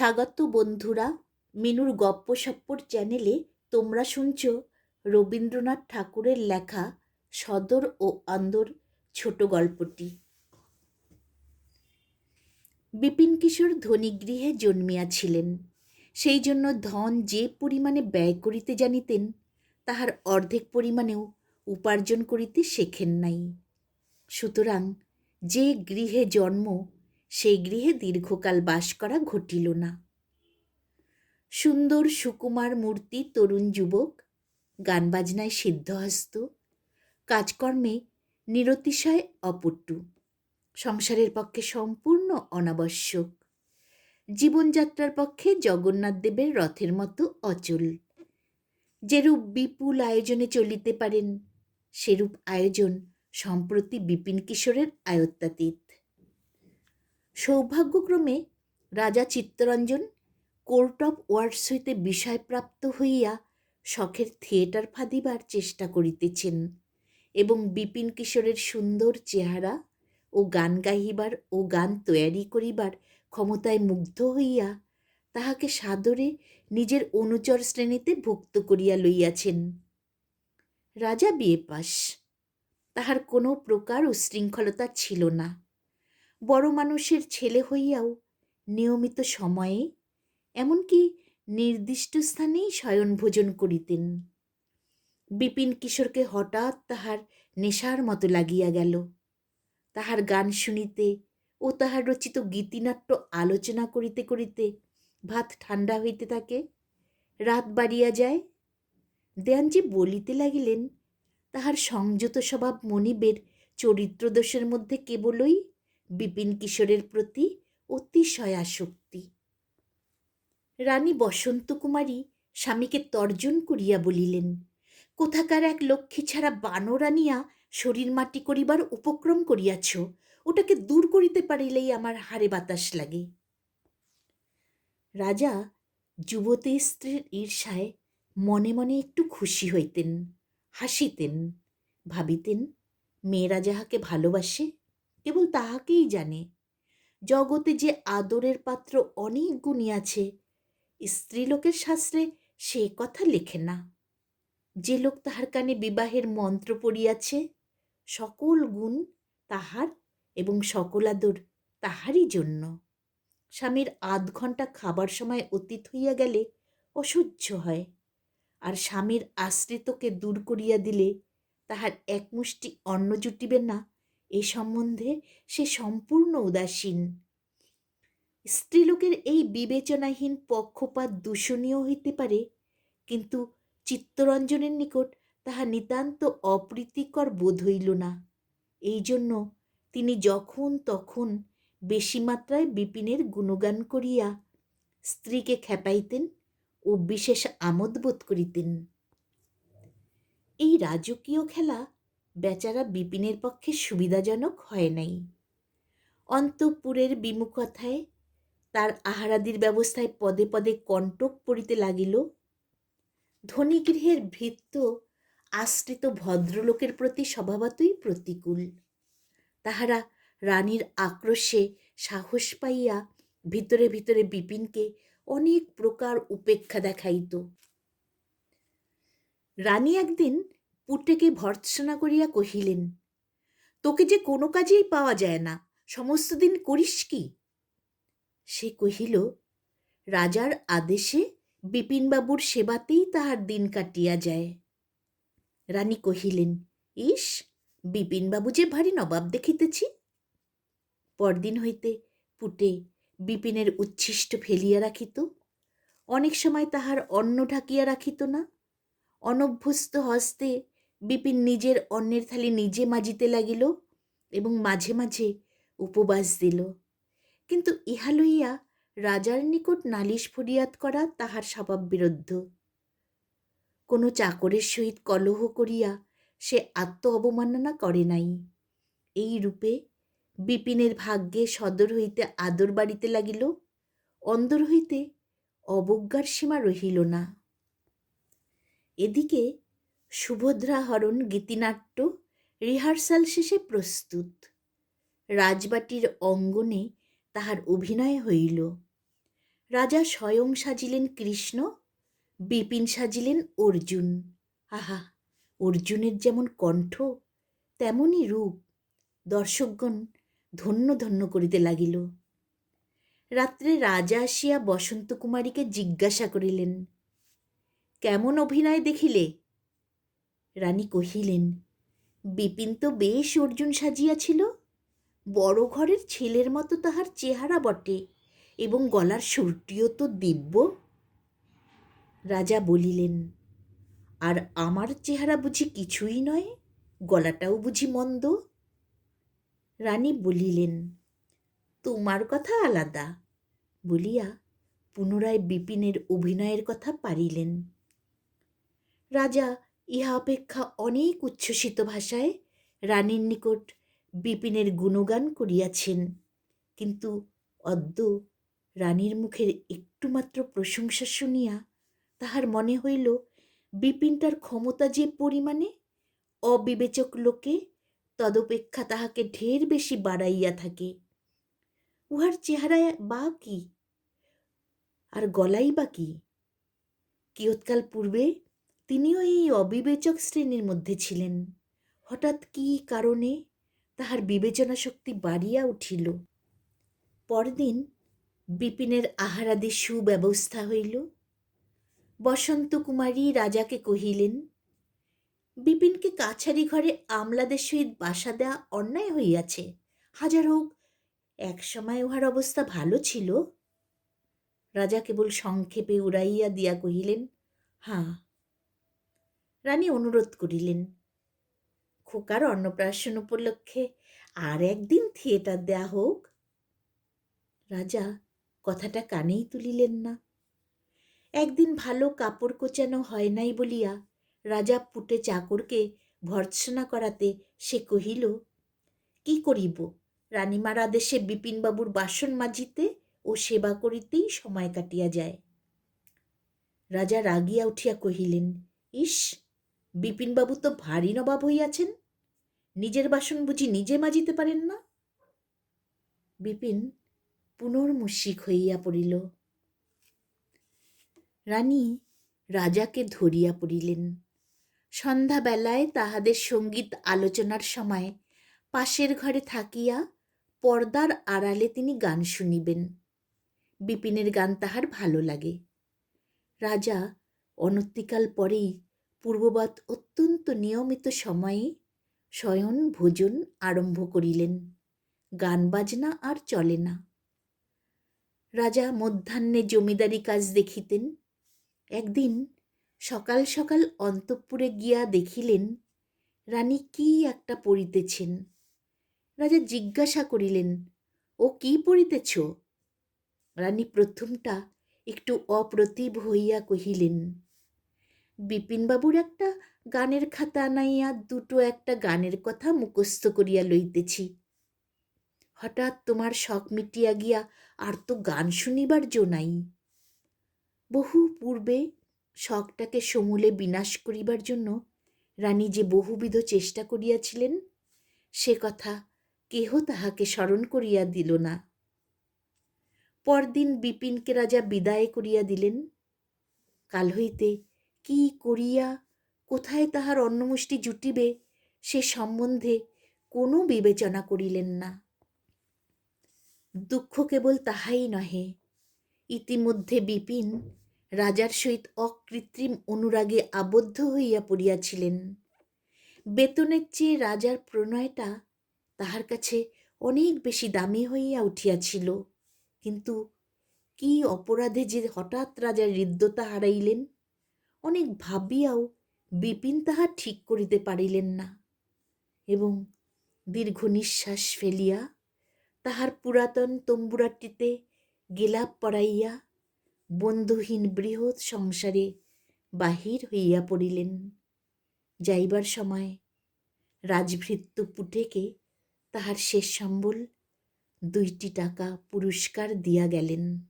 স্বাগত বন্ধুরা, মিনুর গপ্পসপ্পর চ্যানেলে তোমরা শুনছ রবীন্দ্রনাথ ঠাকুরের লেখা সদর ও আন্দর ছোট গল্পটি। বিপিন কিশোর ধনীগৃহে জন্মিয়াছিলেন। সেই জন্য ধন যে পরিমাণে ব্যয় করিতে জানিতেন, তাহার অর্ধেক পরিমাণেও উপার্জন করিতে শেখেন নাই। সুতরাং যে গৃহে জন্ম সেই গৃহে দীর্ঘকাল বাস করা ঘটিল না। সুন্দর সুকুমার মূর্তি, তরুণ যুবক, গান বাজনায় সিদ্ধহস্ত, কাজকর্মে নিরতিশয় অপটু সংসারের পক্ষে সম্পূর্ণ অনাবশ্যক, জীবনযাত্রার পক্ষে জগন্নাথ দেবের রথের মতো অচল। যেরূপ বিপুল আয়োজনে চলিতে পারেন, সেরূপ আয়োজন সম্প্রতি বিপিন কিশোরের আয়ত্তাতীত। সৌভাগ্যক্রমে রাজা চিত্তরঞ্জন কোর্ট অফ ওয়ার্ডস হইতে বিষয়প্রাপ্ত হইয়া শখের থিয়েটার ফাঁদিবার চেষ্টা করিতেছেন এবং বিপিন কিশোরের সুন্দর চেহারা ও গান গাহিবার ও গান তৈয়ারি করিবার ক্ষমতায় মুগ্ধ হইয়া তাহাকে সাদরে নিজের অনুচর শ্রেণীতে ভুক্ত করিয়া লইয়াছেন। রাজা বিয়ে পাস। তাহার কোনো প্রকার উশৃঙ্খলতা ছিল না। বড় মানুষের ছেলে হইয়াও নিয়মিত সময়ে এমনকি নির্দিষ্ট স্থানেই শয়ন ভোজন করিতেন। বিপিন কিশোরকে হঠাৎ তাহার নেশার মতো লাগিয়া গেল। তাহার গান শুনিতে ও তাহার রচিত গীতিনাট্য আলোচনা করিতে করিতে ভাত ঠান্ডা হইতে থাকে, রাত বাড়িয়া যায়। দেয়ানজি বলিতে লাগিলেন, তাহার সংযত স্বভাব মনিবের চরিত্রদোষের মধ্যে কেবলই বিপিন কিশোরের প্রতি অতিশয় আসক্তি। রানী বসন্ত কুমারী স্বামীকে তর্জন করিয়া বলিলেন, কোথাকার এক লক্ষ্মী ছাড়া বানর আনিয়া শরীর মাটি করিবার উপক্রম করিয়াছ? ওটাকে দূর করিতে পারিলেই আমার হারে বাতাস লাগে রাজা যুবতী স্ত্রীর ঈর্ষায় মনে মনে একটু খুশি হইতেন, হাসিতেন, ভাবিতেন, মেয়েরা যাহাকে ভালোবাসে কেবল তাহাকেই জানে। জগতে যে আদরের পাত্র অনেক গুণী আছে, স্ত্রীলোকের শাস্ত্রে সে কথা লেখে না। যে লোক তাহার কানে বিবাহের মন্ত্র পড়িয়াছে, সকল গুণ তাহার এবং সকল আদর তাহারই জন্য। স্বামীর আধ ঘণ্টা খাবার সময় অতীত হইয়া গেলে অসহ্য হয়। আর স্বামীর আশ্রিতকে দূর করিয়া দিলে তাহার এক মুষ্টি অন্ন জুটিবে না এ সম্বন্ধে সে সম্পূর্ণ উদাসীন। স্ত্রীলোকের এই বিবেচনাহীন পক্ষপাত দূষণীয় হইতে পারে, কিন্তু চিত্তরঞ্জনের নিকট তাহা নিতান্ত অপ্রীতিকর বোধ হইল না। এই জন্য তিনি যখন তখন বেশি মাত্রায় বিপিনের গুণগান করিয়া স্ত্রীকে খেপাইতেন ও বিশেষ আমোদ বোধ করিতেন। এই রাজকীয় খেলা বেচারা বিপিনের পক্ষে সুবিধাজনক হয় নাই। অন্তঃপুরের বিমুখতায় তার আহারাদির ব্যবস্থায় পদে পদে কণ্টক পড়িতে লাগিল। ধনীগৃহের ভৃত্য আশ্রিত ভদ্রলোকের প্রতি স্বভাবতই প্রতিকূল। তাহারা রানীর আক্রোশে সাহস পাইয়া ভিতরে ভিতরে বিপিনকে অনেক প্রকার উপেক্ষা দেখাইত। রানী একদিন পুটেকে ভর্ৎসনা করিয়া কহিলেন, তোকে যে কোনো কাজেই পাওয়া যায় না, সমস্ত দিন করিস কি? সে কহিল, রাজার আদেশে বিপিনবাবুর সেবাতেই তাহার দিন কাটিয়া যায়। রানী কহিলেন, ইস, বিপিনবাবু যে ভারী নবাব দেখিতেছি! পরদিন হইতে পুটে বিপিনের উচ্ছিষ্ট ফেলিয়া রাখিত, অনেক সময় তাহার অন্ন ঢাকিয়া রাখিত না, অনভ্যস্ত হস্তে বিপিন নিজের অন্নের থালি নিজে মাজিতে লাগিল এবং মাঝে মাঝে উপবাস দিল। কিন্তু ইহা লইয়া রাজার নিকট নালিশ ফরিয়াদ করা তাহার স্বভাব বিরুদ্ধ। কোনো চাকরের সহিত কলহ করিয়া সে আত্ম অবমাননা করে নাই। এই রূপে বিপিনের ভাগ্যে সদর হইতে আদর বাড়িতে লাগিল, অন্দর হইতে অবজ্ঞার সীমা রহিল না। এদিকে সুভদ্রাহরণ গীতিনাট্য রিহার্সাল শেষে প্রস্তুত। রাজবাটির অঙ্গনে তাহার অভিনয় হইল। রাজা স্বয়ং সাজিলেন কৃষ্ণ, বিপিন সাজিলেন অর্জুন। আহা, অর্জুনের যেমন কণ্ঠ তেমনই রূপ দর্শকগণ ধন্য ধন্য করিতে লাগিল। রাত্রে রাজা আসিয়া বসন্ত কুমারীকে জিজ্ঞাসা করিলেন, কেমন অভিনয় দেখিলে? রানী কহিলেন, বিপিন তো বেশ অর্জুন সাজিয়াছিল। বড় ঘরের ছেলের মতো তাহার চেহারা বটে এবং গলার সুরটিও তো দিব্য রাজা বলিলেন, আর আমার চেহারা বুঝি কিছুই নয়, গলাটাও বুঝি মন্দ রানী বলিলেন, তোমার কথা আলাদা বলিয়া পুনরায় বিপিনের অভিনয়ের কথা পারিলেন। রাজা ইহা অপেক্ষা অনেক উচ্ছ্বসিত ভাষায় রানীর নিকট বিপিনের গুণগান করিয়াছেন। কিন্তু অদ্য রানীর মুখের একটুমাত্র প্রশংসা শুনিয়া তাহার মনে হইল বিপিনটার ক্ষমতা যে পরিমাণে অবিবেচক লোকে তদপেক্ষা তাহাকে ঢের বেশি বাড়াইয়া থাকে। উহার চেহারায় বা কি? আর গলাই বা কি? কিয়ৎকাল পূর্বে তিনিও এই অবিবেচক শ্রেণির মধ্যে ছিলেন। হঠাৎ কি কারণে তাহার বিবেচনা শক্তি বাড়িয়া উঠিল? পরদিন বিপিনের আহারাদি সুব্যবস্থা হইল। বসন্ত কুমারী রাজাকে কহিলেন, বিপিনকে কাছারি ঘরে আমলাদের সহিত বাসা দেওয়া অন্যায় হইয়াছে। হাজার হোক, এক সময় উহার অবস্থা ভালো ছিল। রাজা কেবল সংক্ষেপে উড়াইয়া দিয়া কহিলেন হাঁ রানী অনুরোধ করিলেন। খোকার অন্নপ্রাশন উপলক্ষে আর একদিন থিয়েটার দেয়া হোক। রাজা কথাটা কানেই তুলিলেন না। একদিন ভালো কাপড় কোচানো হয় নাই বলিয়া রাজা পুটে চাকরকে ভর্ৎসনা করাতে সে কহিল, কি করিব? রানীমার আদেশে বিপিনবাবুর বাসন মাজিতে ও সেবা করিতেই সময় কাটিয়া যায়। রাজা রাগিয়া উঠিয়া কহিলেন, ইস বিপিনবাবু তো ভারী নবাব হইয়াছেন। নিজের বাসন বুঝি নিজে মাজিতে পারেন না? বিপিন পুনর্মুশিক হইয়া পড়িল। রানী রাজাকে ধরিয়া পড়িলেন। সন্ধ্যাবেলায় তাহাদের সংগীত আলোচনার সময় পাশের ঘরে থাকিয়া পর্দার আড়ালে তিনি গান শুনিবেন। বিপিনের গান তাহার ভালো লাগে। রাজা অনতিকাল পরেই পূর্ববৎ অত্যন্ত নিয়মিত সময়ে শয়ন, ভোজন আরম্ভ করিলেন। গান বাজনা আর চলে না। রাজা মধ্যাহ্নে জমিদারি কাজ দেখিতেন। একদিন সকাল সকাল অন্তঃপুরে গিয়া দেখিলেন, রানী কি একটা পড়িতেছেন। রাজা জিজ্ঞাসা করিলেন, ও কি পড়িতেছ? রানী প্রথমটা একটু অপ্রতিভ হইয়া কহিলেন বিপিনবাবুর একটা গানের খাতা আনাইয়া দুটো একটা গানের কথা মুখস্থ করিয়া লইতেছি। হঠাৎ তোমার শখ মিটিয়া গিয়া আর তো গান শুনিবার জো নাই। বহু পূর্বে শখটাকে সমূলে বিনাশ করিবার জন্য রানী যে বহুবিধ চেষ্টা করিয়াছিলেন, সে কথা কেহ তাহাকে স্মরণ করিয়া দিল না। পরদিন বিপিনকে রাজা বিদায় করিয়া দিলেন। কাল হইতে কি করিয়া, কোথায় তাহার অন্নমুষ্টি জুটিবে, সে সম্বন্ধে কোনো বিবেচনা করিলেন না। দুঃখ কেবল তাহাই নহে, ইতিমধ্যে বিপিন রাজার সহিত অকৃত্রিম অনুরাগে আবদ্ধ হইয়া পড়িয়াছিলেন। বেতনের চেয়ে রাজার প্রণয়টা তাহার কাছে অনেক বেশি দামি হইয়া উঠিয়াছিল, কিন্তু কি অপরাধে যে হঠাৎ রাজার হৃদ্যতা হারাইলেন? অনেক ভাবিয়াও বিপিন তাহা ঠিক করিতে পারিলেন না এবং দীর্ঘ নিঃশ্বাস ফেলিয়া তাহার পুরাতন তম্বুরাটিতে গেলাপ পড়াইয়া বন্ধুহীন বৃহৎ সংসারে বাহির হইয়া পড়িলেন। যাইবার সময় রাজভৃত্য পুটেকে তাহার শেষ সম্বল দুইটি টাকা পুরস্কার দিয়া গেলেন।